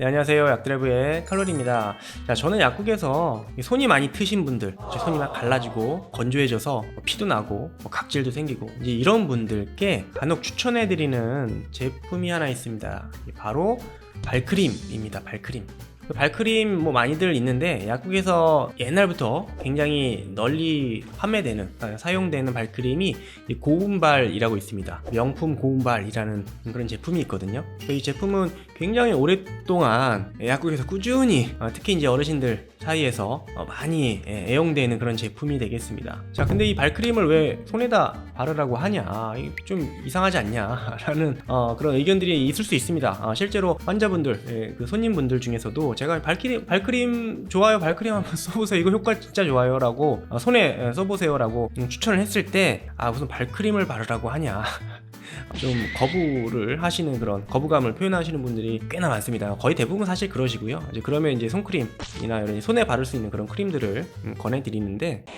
네, 안녕하세요. 약드래브의 칼로리입니다. 자, 저는 약국에서 손이 많이 트신 분들, 손이 막 갈라지고 건조해져서 뭐 피도 나고 뭐 각질도 생기고 이제 이런 분들께 간혹 추천해드리는 제품이 하나 있습니다. 바로 발크림입니다. 발크림. 그 발크림 뭐 많이들 있는데 약국에서 옛날부터 굉장히 널리 판매되는 아, 사용되는 발크림이 이 고운발이라고 있습니다. 명품 고운발이라는 그런 제품이 있거든요. 이 제품은 굉장히 오랫동안 약국에서 꾸준히 어, 특히 이제 어르신들 사이에서 어, 많이 예, 애용되는 그런 제품이 되겠습니다. 자, 근데 이 발크림을 왜 손에다 바르라고 하냐? 좀 이상하지 않냐?라는 어, 그런 의견들이 있을 수 있습니다. 어, 실제로 환자분들, 예, 그 손님분들 중에서도 제가 발크림, 발크림 좋아요, 발크림 한번 써보세요. 이거 효과 진짜 좋아요 라고 어, 손에 예, 써보세요 라고 음, 추천을 했을 때 아 무슨 발크림을 바르라고 하냐? 좀 거부를 하시는 그런 거부감을 표현하시는 분들이 꽤나 많습니다. 거의 대부분 사실 그러시고요. 이제 그러면 이제 손크림이나 이런 손에 바를 수 있는 그런 크림들을 음, 권해드리는데 어,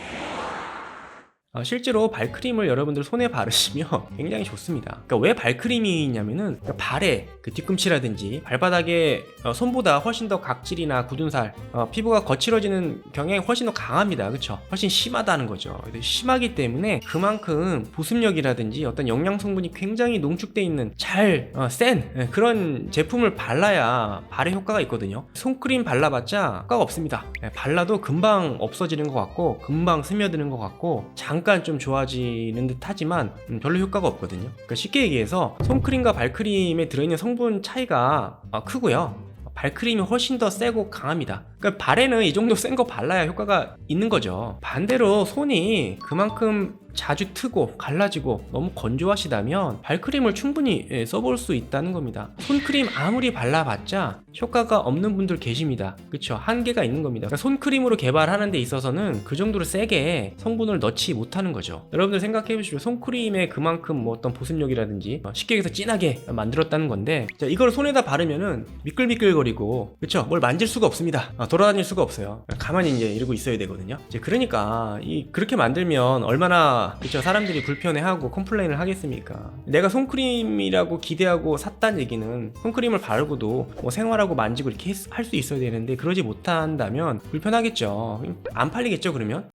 실제로 발크림을 여러분들 손에 바르시면 굉장히 좋습니다. 그러니까 왜 발크림이 있냐면은 그러니까 발에 그 뒤꿈치라든지 발바닥에 어, 손보다 훨씬 더 각질이나 굳은 살, 어, 피부가 거칠어지는 경향이 훨씬 더 강합니다. 그렇죠? 훨씬 심하다는 거죠. 심하기 때문에 그만큼 보습력이라든지 어떤 영양 성분이 굉장히 농축돼 있는 잘센 예, 그런 제품을 발라야 발에 효과가 있거든요. 손크림 발라봤자 효과가 없습니다. 예, 발라도 금방 없어지는 것 같고 금방 스며드는 것 같고 잠깐 좀 좋아지는 듯 하지만 음, 별로 효과가 없거든요. 그러니까 쉽게 얘기해서 손크림과 발크림에 들어있는 성분 차이가 아, 크고요. 발크림이 훨씬 더 세고 강합니다. 그러니까 발에는 이 정도 센 거 발라야 효과가 있는 거죠. 반대로 손이 그만큼 자주 트고 갈라지고 너무 건조하시다면 발크림을 충분히 예, 써볼 수 있다는 겁니다. 손크림 아무리 발라봤자 효과가 없는 분들 계십니다. 그쵸? 한계가 있는 겁니다. 그러니까 손크림으로 개발하는 데 있어서는 그 정도로 세게 성분을 넣지 못하는 거죠. 여러분들 생각해 보시죠. 손크림에 그만큼 뭐 어떤 보습력이라든지 어, 쉽게 얘기해서 진하게 만들었다는 건데 자, 이걸 손에다 바르면은 미끌미끌거리고 그쵸? 뭘 만질 수가 없습니다. 어, 돌아다닐 수가 없어요. 가만히 이제 이러고 있어야 되거든요. 이제 그러니까 이 그렇게 만들면 얼마나 그쵸 사람들이 불편해하고 컴플레인을 하겠습니까? 내가 손크림이라고 기대하고 샀단 얘기는 손크림을 바르고도 뭐 생활하고 만지고 이렇게 할 수 있어야 되는데 그러지 못한다면 불편하겠죠. 안 팔리겠죠 그러면?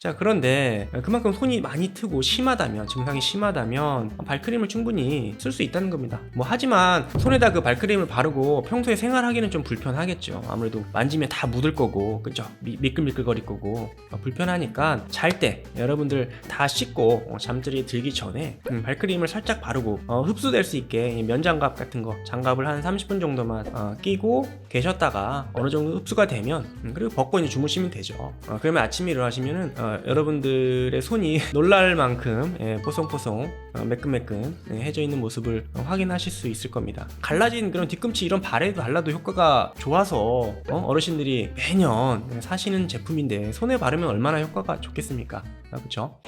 자 그런데 그만큼 손이 많이 트고 심하다면 증상이 심하다면 발크림을 충분히 쓸 수 있다는 겁니다. 뭐 하지만 손에다 그 발크림을 바르고 평소에 생활하기는 좀 불편하겠죠. 아무래도 만지면 다 묻을 거고 그죠? 미, 미끌미끌거릴 거고. 어, 불편하니까 잘 때 여러분들 다 씻고 어, 잠들이 들기 전에 음, 발크림을 살짝 바르고 어, 흡수될 수 있게 이 면장갑 같은 거 장갑을 한 30분 정도만 어, 끼고 계셨다가 어느 정도 흡수가 되면 음, 그리고 벗고 이제 주무시면 되죠. 어, 그러면 아침에 일어나시면은 어, 여러분들의 손이 놀랄 만큼 예, 뽀송뽀송 어, 매끈매끈 예, 해져 있는 모습을 어, 확인하실 수 있을 겁니다. 갈라진 그런 뒤꿈치 이런 발에도 발라도 효과가 좋아서 어? 르신들이 매년 예, 사시는 제품인데 손에 바르면 얼마나 효과가 좋겠습니까? 아, 그렇죠?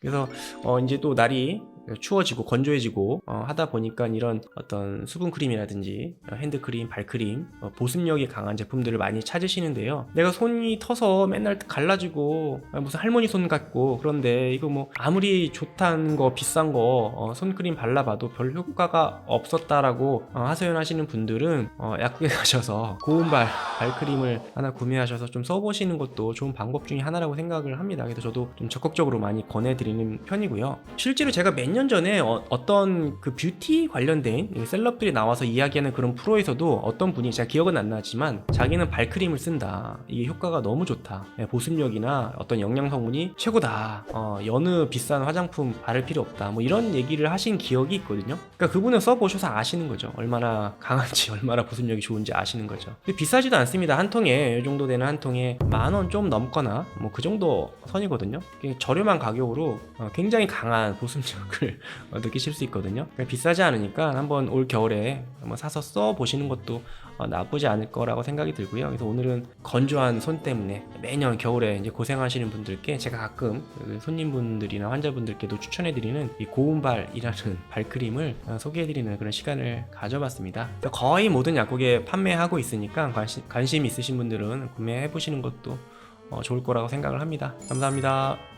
그래서 어, 이제 또 날이 추워지고 건조해지고 어, 하다 보니까 이런 어떤 수분 크림이라든지 어, 핸드 크림, 발 크림, 어, 보습력이 강한 제품들을 많이 찾으시는데요. 내가 손이 터서 맨날 갈라지고 아, 무슨 할머니 손 같고 그런데 이거 뭐 아무리 좋다는 거 비싼 거 어, 손크림 발라봐도 별 효과가 없었다라고 어, 하소연하시는 분들은 어, 약국에 가셔서 고운발 발크림을 하나 구매하셔서 좀 써보시는 것도 좋은 방법 중에 하나라고 생각을 합니다. 그래서 저도 좀 적극적으로 많이 권해드리는 편이고요. 실제로 제가 몇년 전에 어, 떤그 뷰티 관련된 이 셀럽들이 나와서 이야기하는 그런 프로에서도 어떤 분이 제가 기억은 안 나지만 자기는 발크림을 쓴다. 이게 효과가 너무 좋다. 예, 보습력이나 어떤 영양 성분이 최고다. 어, 여느 비싼 화장품 바를 필요 없다. 뭐 이런 얘기를 하신 기억이 있거든요. 그러니까 그분은 써보셔서 아시는 거죠. 얼마나 강한지, 얼마나 보습력이 좋은지 아시는 거죠. 비싸지도 않습니다. 한 통에 이 정도 되는 한 통에 만 원 좀 넘거나 뭐 그 정도 선이거든요. 저렴한 가격으로 어, 굉장히 강한 보습력을 어, 느끼실 수 있거든요. 비싸지 않으니까 한번 올 겨울에 한번 사서 써 보시는 것도 어, 나쁘지 않을 거라고 생각이 들고요. 그래서 오늘은 건조한 손 때문에 매년 겨울에 이제 고생하시는 분들께 제가 가끔 그 손님분들이나 환자분들께도 추천해드리는 이 고운발이라는 발크림을 어, 소개해드리는 그런 시간을 가져봤습니다. 거의 모든 약국에 판매하고 있으니까 관심, 관심 있으신 분들은 구매해 보시는 것도 어, 좋을 거라고 생각을 합니다. 감사합니다.